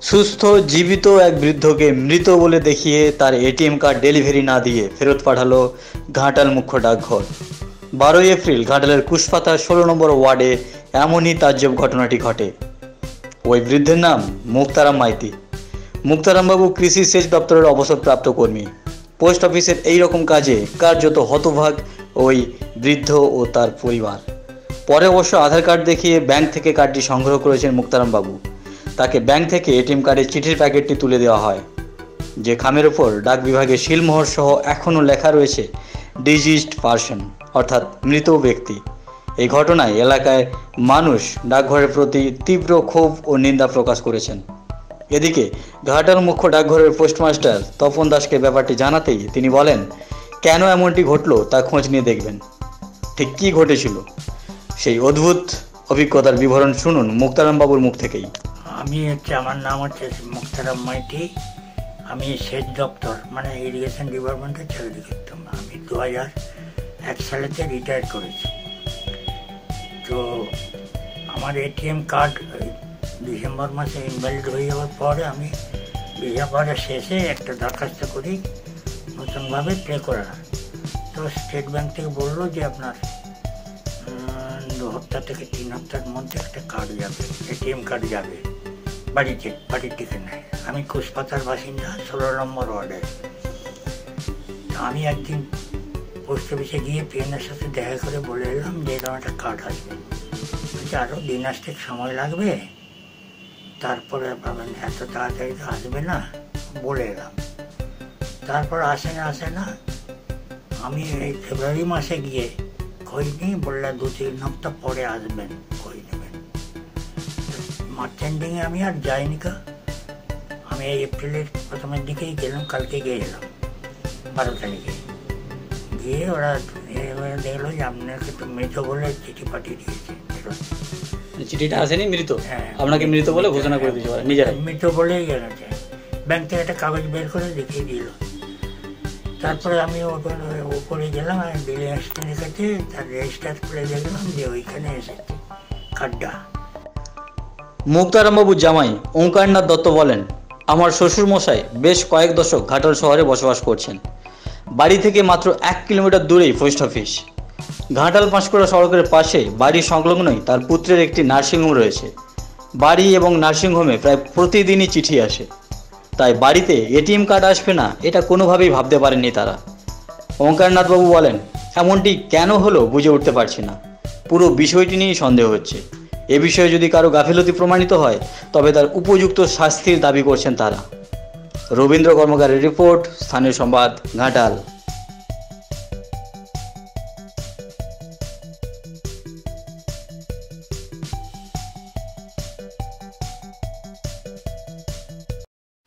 সুস্থ, জীবিত এক বৃদ্ধকে মৃত বলে দেখিয়ে তার এটিএম কার্ড ডেলিভারি না দিয়ে ফেরত পাঠালো ঘাটাল মুখ্য ডাকঘর। বারোই এপ্রিল ঘাটালের কুশপাতা ষোলো নম্বর ওয়ার্ডে এমনই তাজ্জব ঘটনাটি ঘটে। ওই বৃদ্ধের নাম মুক্তারাম মাইতি। মুক্তারামবাবু কৃষি সেচ দপ্তরের অবসরপ্রাপ্ত কর্মী। পোস্ট অফিসের এই রকম কাজে কার্যত হতভাগ ওই বৃদ্ধ ও তার পরিবার। পরে অবশ্য আধার কার্ড দেখিয়ে ব্যাংক থেকে কার্ডটি সংগ্রহ করেছেন মুক্তারামবাবু। তাকে ব্যাংক থেকে এটিএম কার্ডের চিঠির প্যাকেটটি তুলে দেওয়া হয়, যে খামের ওপর ডাক বিভাগের শিলমোহর সহ এখনও লেখা রয়েছে, ডিজিজড পার্সন অর্থাৎ মৃত ব্যক্তি। এই ঘটনায় এলাকায় মানুষ ডাকঘরের প্রতি তীব্র ক্ষোভ ও নিন্দা প্রকাশ করেছেন। এদিকে ঘাটাল মুখ্য ডাকঘরের পোস্টমাস্টার তপন দাসকে ব্যাপারটি জানাতেই তিনি বলেন, কেন এমনটি ঘটলো তা খোঁজ নিয়ে দেখবেন। ঠিক কী ঘটেছিল? সেই অদ্ভুত অভিজ্ঞতার বিবরণ শুনুন মুক্তারাম বাবুর মুখ থেকেই। আমি হচ্ছে, আমার নাম হচ্ছে মুক্তারাম মাইতি। আমি সেচ দপ্তর মানে ইরিগেশন ডিপার্টমেন্টে চাকরি করতাম আমি দু হাজার এক সালেতে রিটায়ার করেছি। তো আমার এটিএম কার্ড ডিসেম্বর মাসে ইনভ্যালিড হয়ে যাওয়ার পরে আমি ডিসেম্বরের শেষে একটা দরখাস্ত করি, নতুনভাবে পে করার। তো স্টেট ব্যাংক থেকে বলল যে আপনার দু থেকে তিন হপ্তাহের মধ্যে একটা কার্ড যাবে এটিএম কার্ড যাবে। বাড়িতে বাড়ির দিকে নেয়। আমি কুশপাতার বাসিন্দা, ষোলো নম্বর ওয়ার্ডে। আমি একদিন পোস্ট অফিসে গিয়ে পিএনের সাথে দেখা করে বলে এলাম যে, এরকম একটা কার্ড আসবে। বলছে আরও দিন আসতে সময় লাগবে? তারপরে ভাবেন, এত তাড়াতাড়ি তো আসবে না? বলে এলাম। তারপর আসে না আসে না, আমি এই ফেব্রুয়ারি মাসে গিয়ে খোঁজ নিই বললে দু তিন সপ্তাহ পরে আসবেন। খোঁজ নেবেন মার্চ এন্ডিংয়ে আমি আর যাইনি কা আমি এই এপ্রিলের প্রথমের দিকেই গেলাম কালকে গিয়ে এলাম বারো তারিখে গিয়ে ওরা দেখল যে আপনাকে তো মৃত বলে চিঠি পাঠিয়ে দিয়েছে। চিঠিটা আসেনি মৃত? হ্যাঁ। আপনাকে মৃত বলে ঘোষণা করে দিয়েছে ওরা নিজেরাই। মৃত বলেই গেছে ব্যাংক থেকে একটা কাগজ বের করে দেখিয়ে দিল। তারপরে আমি ওখানে উপরে গেলাম আর বিলিং এক্সচেঞ্জের কাছে তার রেজিস্টার খুলে দেখলাম যে ওইখানে এসেছে কার্ডটা মুক্তারামবাবুর জামাই, ওঙ্কারনাথ দত্ত বলেন, আমার শ্বশুর মশাই বেশ কয়েক দশক ঘাটাল শহরে বসবাস করছেন। বাড়ি থেকে মাত্র এক কিলোমিটার দূরেই পোস্ট অফিস। ঘাটাল পাঁশকুড়া সড়কের পাশে বাড়ি সংলগ্নই তার পুত্রের একটি নার্সিংহোম রয়েছে। বাড়ি এবং নার্সিংহোমে প্রায় প্রতিদিনই চিঠি আসে। তাই বাড়িতে এটিএম কার্ড আসবে না, এটা কোনোভাবেই ভাবতে পারেননি তারা। ওঙ্কারনাথবাবু বলেন, এমনটি কেন হলো বুঝে উঠতে পারছি না। পুরো বিষয়টি নিয়েই সন্দেহ হচ্ছে। এ বিষয়ে যদি কারও গাফিলতি প্রমাণিত হয়, তবে তার উপযুক্ত শাস্তির দাবি করছেন তারা। রবীন্দ্র কর্মকারের রিপোর্ট, স্থানীয় সংবাদ, ঘাটাল।